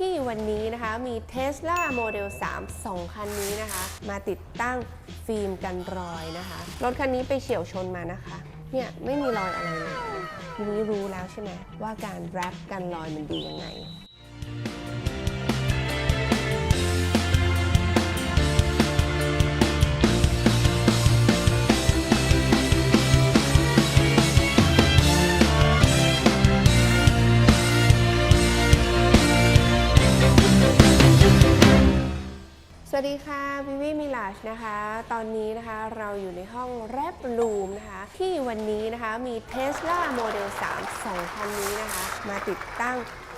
ที่วันนี้นะคะมี Tesla Model 3 2 คันนี้นะคะ มาติดตั้งฟิล์มกันรอยนะคะ รถคันนี้ไปเฉียวชนมานะคะ เนี่ย ไม่มีรอยอะไรเลยทีนี้รู้แล้วใช่ไหมว่าการแรปกันรอยมันดียังไง วัสดีค่ะวิวิมิลาชนะคะ ตอนนี้นะคะเราอยู่ในห้องแรปรูมนะคะ ที่วันนี้นะคะมี Tesla Model 3 2คันนี้นะคะ มาติดตั้ง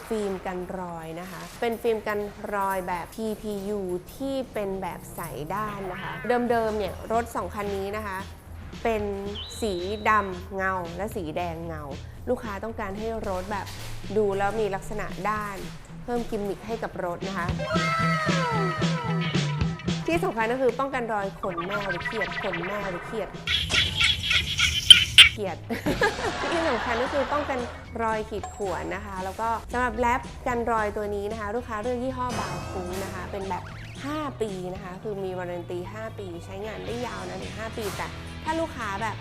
ฟิล์มกันรอยนะคะ เป็นฟิล์มกันรอยแบบ PPU ที่เป็นแบบใสด้านนะคะ เดิมๆเนี่ยรถ 2 คันนี้นะคะ เป็นสีดำเงาและสีแดงเงา ลูกค้าต้องการให้รถแบบดูแล้วมีลักษณะด้าน เพิ่มกิมมิคให้กับรถนะคะ ที่สำคัญก็คือป้องกันรอยขนแม่หรือเขียดขนแม่หรือเขียดเขียด ที่สำคัญก็คือป้องกันรอยขีดข่วนนะคะ แล้วก็สำหรับแรปกันรอยตัวนี้นะคะ ลูกค้าเลือกยี่ห้อบางคุ้งนะคะ เป็นแบบ 5 ปีนะคะ คือมีวารันตี 5 ปี ใช้งานได้ยาวนะถึง 5 ปีแต่ถ้าลูกค้าแบบ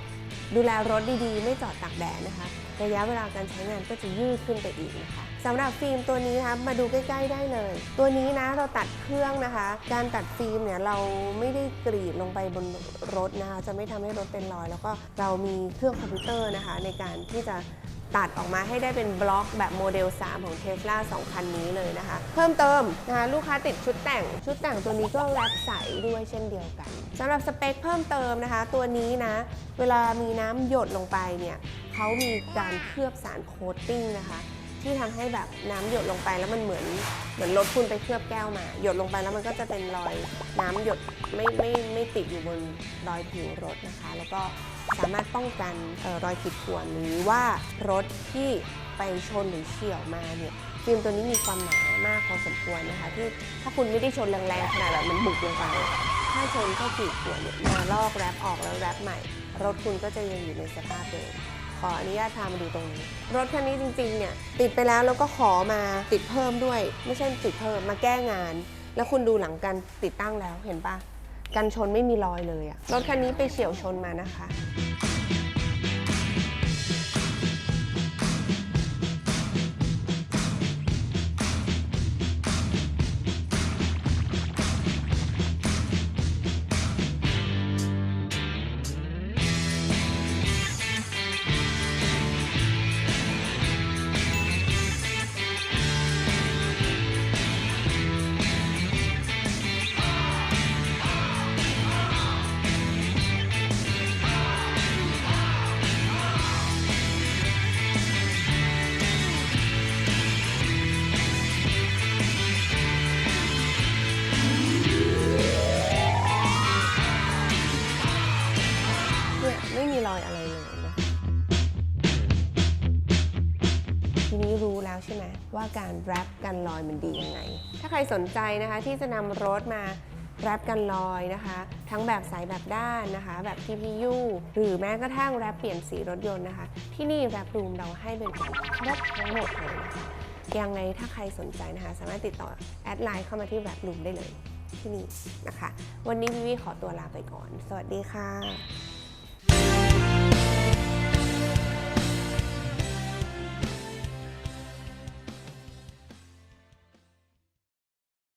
ดูแลรถดีๆ ไม่จอดตากแดดนะคะ ระยะเวลาการใช้งานก็จะยืดขึ้นไปอีกนะคะสำหรับฟิล์มตัวนี้นะคะมาดูใกล้ ๆ ได้เลย ตัวนี้นะเราตัดเครื่องนะคะ การตัดฟิล์มเนี่ยเราไม่ได้กรีดลงไปบนรถนะคะจะไม่ทำให้รถเป็นรอย แล้วก็เรามีเครื่องคอมพิวเตอร์นะคะ ในการที่จะ ตัดออกมาให้ได้เป็นบล็อกแบบโมเดล 3 ของเทสลา2คันนี้เลยนะคะ เพิ่มเติมนะคะลูกค้าติดชุดแต่ง ชุดแต่งตัวนี้ก็แรปใสด้วยเช่นเดียวกันสำหรับสเปคเพิ่มเติมนะคะ ตัวนี้นะเวลามีน้ำหยดลงไปเนี่ยเขามีการเคลือบสารโคตติ้งนะคะ ที่ทำให้แบบน้ำหยดลงไปแล้วมันเหมือนเหมือนรถคุณไปเคลือบแก้วมา หยดลงไปแล้วมันก็จะเป็นรอยน้ำหยดไม่ไม่ไม่ติดอยู่บนรอยผิวรถนะคะ แล้วก็สามารถป้องกันออรอยขีดข่วนหรือว่ารถที่ไปชนหรือเฉี่ยวมาเนี่ยฟิล์มตัวนี้มีความหนามากพอสมควรนะคะ ที่ถ้าคุณไม่ได้ชนแรงๆขนาดแบบมันบุกลงไป ถ้าชนแค่ขีดข่วนเนี่ยมาลอกแรปออกแล้วแรปใหม่ รถคุณก็จะยังอยู่ในสภาพเดิม ออนุญาตพามาดูตรงนี้ รถคันนี้จริงๆเนี่ยติดไปแล้วแล้วก็ขอมาติดเพิ่มด้วย ไม่ใช่ติดเพิ่มมาแก้งาน แล้วคุณดูหลังการติดตั้งแล้วเห็นปะกันชนไม่มีรอยเลยอะรถคันนี้ไปเฉียวชนมานะคะ ใช่ไหมว่าการแรปกันรอยมันดียังไง ถ้าใครสนใจนะคะที่จะนำรถมาแรปกันรอยนะคะ ทั้งแบบสายแบบด้านนะคะ แบบ PPU หรือแม้กระทั่งแรปเปลี่ยนสีรถยนต์นะคะ ที่นี่แรปรูมเราให้บริการครบทั้งหมดเลยนะคะยังไงถ้าใครสนใจนะคะ สามารถติดต่อแอดไลน์เข้ามาที่แรปรูมได้เลยที่นี่นะคะ วันนี้วิวีขอตัวลาไปก่อน สวัสดีค่ะ